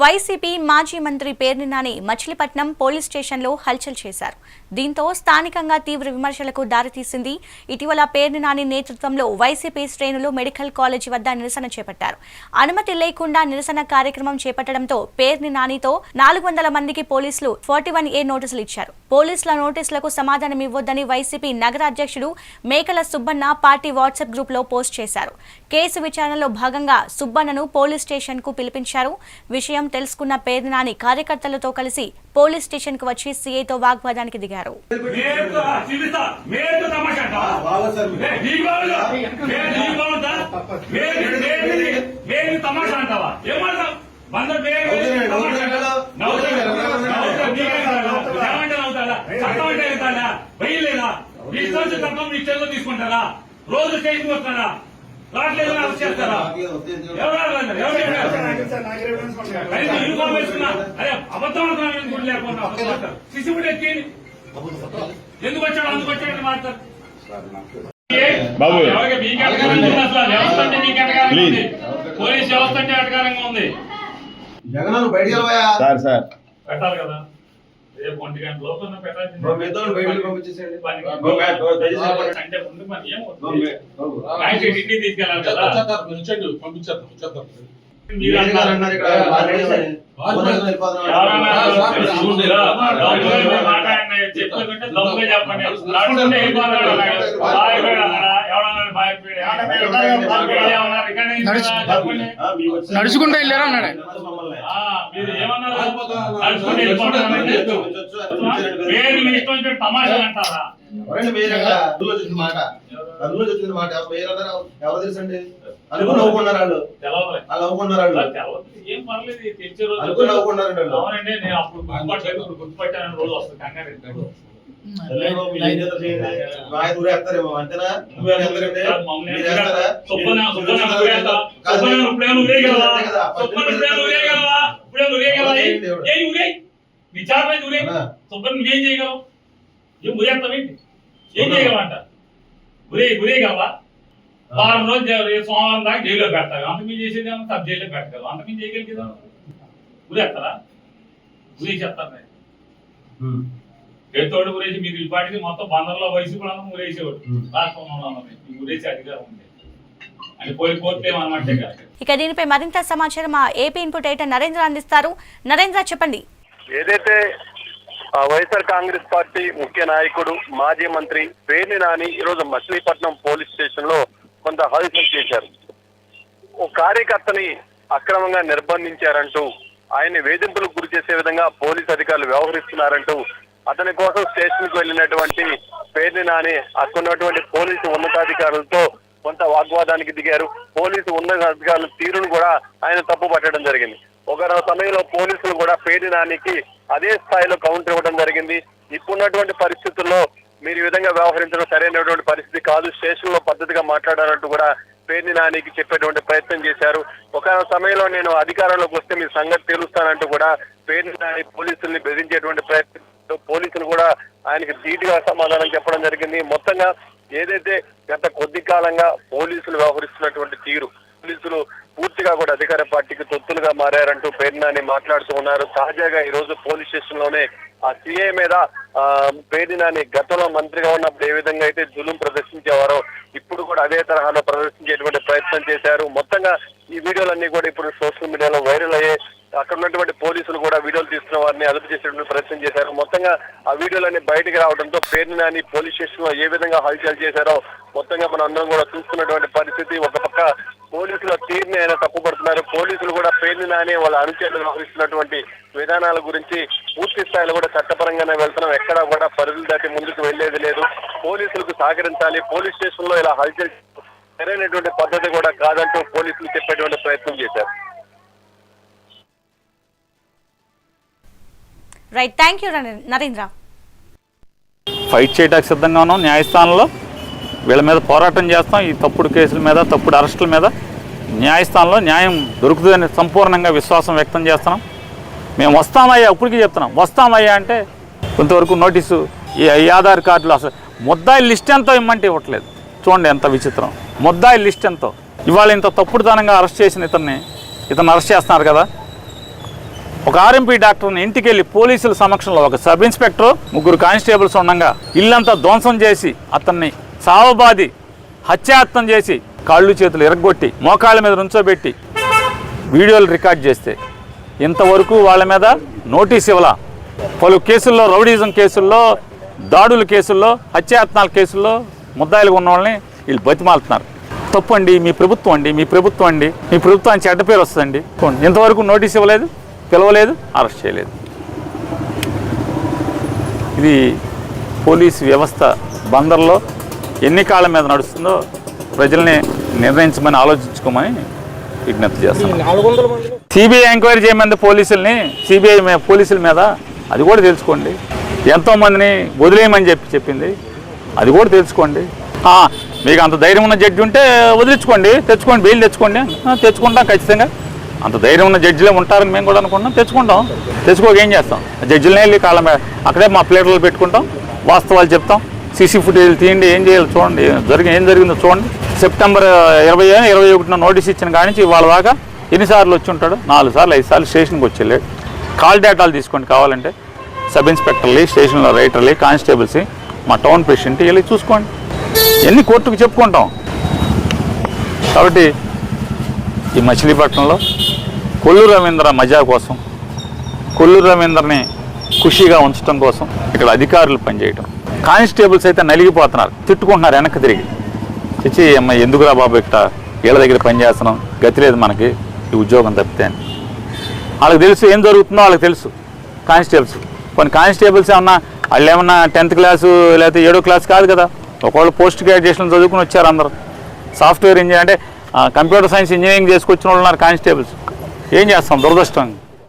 YCP మాజీ మంత్రి Perni Nani Machilipatnam police స్టేషన్లో హల్చల్ చేశారు. దీంతో స్థానికంగా తీవ్ర విమర్శలకు దారితీసింది. ఇటీవల పేర్ని నాని నేతృత్వంలో వైసీపీ శ్రేణులు మెడికల్ కాలేజీ వద్ద నిరసన చేపట్టారు. అనుమతి లేకుండా నిరసన కార్యక్రమం చేపట్టడంతో పేర్ని నానితో నాలుగు వందల మందికి పోలీసులు ఫార్టీ వన్ ఏ నోటీసులు ఇచ్చారు. పోలీసుల నోటీసులకు సమాధానం ఇవ్వొద్దని వైసీపీ నగర అధ్యక్షుడు మేకల సుబ్బన్న పార్టీ వాట్సాప్ గ్రూప్లో పోస్ట్ చేశారు. కేసు విచారణలో భాగంగా సుబ్బన్నను పోలీస్ స్టేషన్కు పిలిపించారు. విషయం తెలుసుకున్న పేర్ని నాని కార్యకర్తలతో కలిసి పోలీస్ స్టేషన్కు వచ్చి సీఐతో వాగ్వాదానికి దిగారు. తీసుకుంటారా? రోజు స్టేషన్ వస్తారా? రావట్లేదు అరెస్ట్ చేస్తారా? ఎవరు యూనిఫామ్ వేసుకున్నా. అదే అబద్ధం శిశువుడు ఎక్కి. ఎందుకు వచ్చాడు? అందుకు మాట్లాడు. బాబు. మీకు ఉంది అసలు. వ్యవస్థ అంటే మీకు ఎటకారంగా ఉంది. పోలీస్ వ్యవస్థ అంటే ఎటకారంగా ఉంది. జగన్ వెళ్ళవా సార్ సార్. పెట్టాలి కదా. రేపు ఒంటి గంట లోపల పెట్టాల్సింది చెప్పండి. దమ్ముగా చెప్పండి. నడుచుకుంటూ వెళ్ళారా అన్నాడు. తమాషాలు అంటారా? మాట. అందులో వచ్చింది మాట. ఎవరు పేరు అన్నారు? ఎవరు తెలుసండి? అనుకుని నవ్వుకున్నారు వాళ్ళు. నవ్వుకున్నారు వాళ్ళు. అనుకుని గుర్తుపట్టాను. రోజు వస్తుంది. కంగారు ఊరేస్తారేమో అంతేనా. కాదు. వారం రోజు సోమవారం దాకా జైల్లో పెడతారు. అంత మీరు చేసేది ఏమో సబ్ జైల్లో పెట్టగలరు అంత మీరు చేయగలిగేదా. చేతోడు ఊరేసి మీరు. ఈ పాటికి మొత్తం బందర్లో వయసు కూడా ఊరేసేవాడు. రాష్ట్రంలో ఉన్నది ఊరేసి అధికారం ఉంది. పోయి కాదు. ఇక దీనిపై మరింత సమాచారం మా ఏపీ ఇన్పుట్ ఎడిటర్ నరేంద్ర అందిస్తారు. నరేంద్ర చెప్పండి. ఏదైతే వైఎస్ఆర్ కాంగ్రెస్ పార్టీ ముఖ్య నాయకుడు మాజీ మంత్రి పేర్ని నాని ఈరోజు మచిలీపట్నం పోలీస్ స్టేషన్లో కొంత హల్చల్ చేశారు. ఓ కార్యకర్తని అక్రమంగా నిర్బంధించారంటూ ఆయన్ని వేధింపులకు గురి చేసే విధంగా పోలీస్ అధికారులు వ్యవహరిస్తున్నారంటూ అతని కోసం స్టేషన్కు వెళ్ళినటువంటి పేర్ని నాని అక్కడున్నటువంటి పోలీసు ఉన్నతాధికారులతో కొంత వాగ్వాదానికి దిగారు. పోలీసు ఉన్నతాధికారుల తీరును కూడా ఆయన తప్పు పట్టడం జరిగింది. ఒక సమయంలో పోలీసులు కూడా పేర్ని నానికి అదే స్థాయిలో కౌంటర్ ఇవ్వడం జరిగింది. ఇప్పుడున్నటువంటి పరిస్థితుల్లో మీరు ఈ విధంగా వ్యవహరించడం సరైనటువంటి పరిస్థితి కాదు. స్టేషన్లో పద్ధతిగా మాట్లాడాలంటూ కూడా పేర్ని నానికి చెప్పేటువంటి ప్రయత్నం చేశారు. ఒక సమయంలో నేను అధికారంలోకి వస్తే మీ సంగతి తెలుస్తానంటూ కూడా పేర్ని నాని పోలీసుల్ని బెదిరించేటువంటి ప్రయత్నం పోలీసులు కూడా ఆయనకి ధీటుగా సమాధానం చెప్పడం జరిగింది. మొత్తంగా ఏదైతే గత కొద్ది కాలంగా పోలీసులు వ్యవహరిస్తున్నటువంటి తీరు పూర్తిగా కూడా అధికార పార్టీకి తొత్తులుగా మారారంటూ పేర్నాని మాట్లాడుతూ ఉన్నారు. తాజాగా ఈ రోజు పోలీస్ స్టేషన్లోనే ఆ సీఏ మీద ఆ పేర్నాని గతంలో మంత్రిగా ఉన్నప్పుడు ఏ విధంగా అయితే జులుం ప్రదర్శించేవారో ఇప్పుడు కూడా అదే తరహాలో ప్రదర్శించేటువంటి ప్రయత్నం చేశారు. మొత్తంగా ఈ వీడియోలన్నీ కూడా ఇప్పుడు సోషల్ మీడియాలో వైరల్ అయ్యే అక్కడ ఉన్నటువంటి పోలీసులు కూడా వీడియోలు తీసుకున్న వారిని అదుపు చేసేటువంటి ప్రయత్నం చేశారు. మొత్తంగా ఆ వీడియోలన్నీ బయటకు రావడంతో పేరుని నాని పోలీస్ స్టేషన్లో ఏ విధంగా హల్చల్ చేశారో మొత్తంగా మనం అందరం కూడా చూస్తున్నటువంటి పరిస్థితి. ఒక పక్క పోలీసుల తీరుని ఆయన తప్పుపడుతున్నారు పోలీసులు కూడా పేరుని నాని వాళ్ళ అనుచరులు వ్యవహరిస్తున్నటువంటి విధానాల గురించి పూర్తి స్థాయిలో కూడా చట్టపరంగానే వెళ్తున్నాం. ఎక్కడా కూడా పరిధులు దాటి ముందుకు వెళ్ళేది లేదు. పోలీసులకు సహకరించాలి. పోలీస్ స్టేషన్లో ఇలా హల్చల్ సరైనటువంటి పద్ధతి కూడా కాదంటూ పోలీసులు చెప్పేటువంటి ప్రయత్నం చేశారు. Right thank you Narendra fight చేయడానికి సిద్ధంగా ఉన్నాం. న్యాయస్థానంలో వీళ్ళ మీద పోరాటం చేస్తాం. ఈ తప్పుడు కేసుల మీద తప్పుడు అరెస్టుల మీద న్యాయస్థానంలో న్యాయం దొరుకుతుందని సంపూర్ణంగా విశ్వాసం వ్యక్తం చేస్తున్నాం. మేము వస్తామయ్యా ఇప్పటికీ చెప్తున్నాం. వస్తామయ్యా అంటే కొంతవరకు నోటీసు ఈ ఆధార్ కార్డులు అసలు ముద్దాయి లిస్ట్ ఎంతో ఇమ్మంటే ఇవ్వట్లేదు. చూడండి ఎంత విచిత్రం. ముద్దాయి లిస్ట్ ఎంతో. ఇవాళ ఇంత తప్పుడుతనంగా అరెస్ట్ చేసిన ఇతన్ని ఇతను అరెస్ట్ చేస్తున్నారు కదా. ఒక ఆర్ఎంపీ డాక్టర్ని ఇంటికి వెళ్ళి పోలీసుల సమక్షంలో ఒక సబ్ ఇన్స్పెక్టర్ ముగ్గురు కానిస్టేబుల్స్ ఉండగా ఇల్లంతా ధ్వంసం చేసి అతన్ని సావబాది హత్యాయత్నం చేసి కాళ్ళు చేతులు ఎరగొట్టి మోకాళ్ళ మీద నుంచోబెట్టి వీడియోలు రికార్డ్ చేస్తే ఇంతవరకు వాళ్ళ మీద నోటీస్ ఇవ్వాల. పలు కేసుల్లో రౌడీజం కేసుల్లో దాడుల కేసుల్లో హత్యాయత్నాల కేసుల్లో ముద్దాయిలుగా ఉన్న వాళ్ళని వీళ్ళు బతిమాలుతున్నారు. తప్పు అండి మీ ప్రభుత్వం అండి మీ ప్రభుత్వం అండి మీ ప్రభుత్వానికి చెడ్డ పేరు వస్తుందండి. ఇంతవరకు నోటీస్ ఇవ్వలేదు. పిలవలేదు అరెస్ట్ చేయలేదు. ఇది పోలీస్ వ్యవస్థ బందర్లో ఎన్ని కాళ్ళ మీద నడుస్తుందో ప్రజల్ని నిర్ణయించమని ఆలోచించుకోమని విజ్ఞప్తి చేస్తాను సిబిఐ ఎంక్వైరీ చేయమంది పోలీసుల్ని సిబిఐ పోలీసుల మీద అది కూడా తెలుసుకోండి. ఎంతోమందిని వదిలేయమని చెప్పి చెప్పింది అది కూడా తెలుసుకోండి. ఆ, మీకు అంత ధైర్యం ఉన్న జడ్జి ఉంటే వదిలించుకోండి తెచ్చుకోండి బెయిల్ తెచ్చుకోండి తెచ్చుకుంటాం ఖచ్చితంగా. అంత ధైర్యం ఉన్న జడ్జిలే ఉంటారని మేము కూడా అనుకుంటాం తెచ్చుకుంటాం. తెచ్చుకోక ఏం చేస్తాం? జడ్జిలనే వెళ్ళి కాళ్ళ అక్కడే మా ప్లేట్లో పెట్టుకుంటాం. వాస్తవాలు చెప్తాం. సీసీ ఫుటేజ్ తీయండి ఏం చేయాలి చూడండి. జరిగి ఏం జరిగిందో చూడండి. సెప్టెంబర్ ఇరవై ఇరవై ఒకటిన నోటీస్ ఇచ్చిన కాడి నుంచి ఇవాళ దాకా ఎన్నిసార్లు వచ్చి ఉంటాడు? నాలుగు సార్లు ఐదు సార్లు స్టేషన్కి వచ్చి కాల్ డేటాలు తీసుకోండి కావాలంటే. సబ్ ఇన్స్పెక్టర్లు స్టేషన్లో రైటర్లు కానిస్టేబుల్స్ మా టౌన్ పేషెంట్ వెళ్ళి చూసుకోండి. ఎన్ని కోర్టుకు చెప్పుకుంటాం? కాబట్టి ఈ మచిలీపట్నంలో కొల్లు రవీంద్ర మజా కోసం కొల్లు రవీంద్రని ఖుషీగా ఉంచడం కోసం ఇక్కడ అధికారులు పనిచేయటం. కానిస్టేబుల్స్ అయితే నలిగిపోతున్నారు తిట్టుకుంటున్నారు వెనక్కి తిరిగి. చిచ్చి అమ్మ ఎందుకురా బాబు ఇక్కడ? వీళ్ళ దగ్గర పని చేస్తున్నాం గతి లేదు మనకి ఈ ఉద్యోగం తప్పితే అని. వాళ్ళకి తెలుసు ఏం జరుగుతుందో వాళ్ళకి తెలుసు కానిస్టేబుల్స్. కొన్ని కానిస్టేబుల్స్ ఏమన్నా వాళ్ళు ఏమన్నా టెన్త్ క్లాసు లేకపోతే ఏడో క్లాస్ కాదు కదా ఒకవేళ పోస్ట్ గ్రాడ్యుయేషన్ చదువుకుని వచ్చారు అందరు. సాఫ్ట్వేర్ ఇంజనీర్ అంటే కంప్యూటర్ సైన్స్ ఇంజనీరింగ్ చేసుకొచ్చిన వాళ్ళు ఉన్నారు కానిస్టేబుల్స్. ఏం చేస్తాం? దురదృష్టం.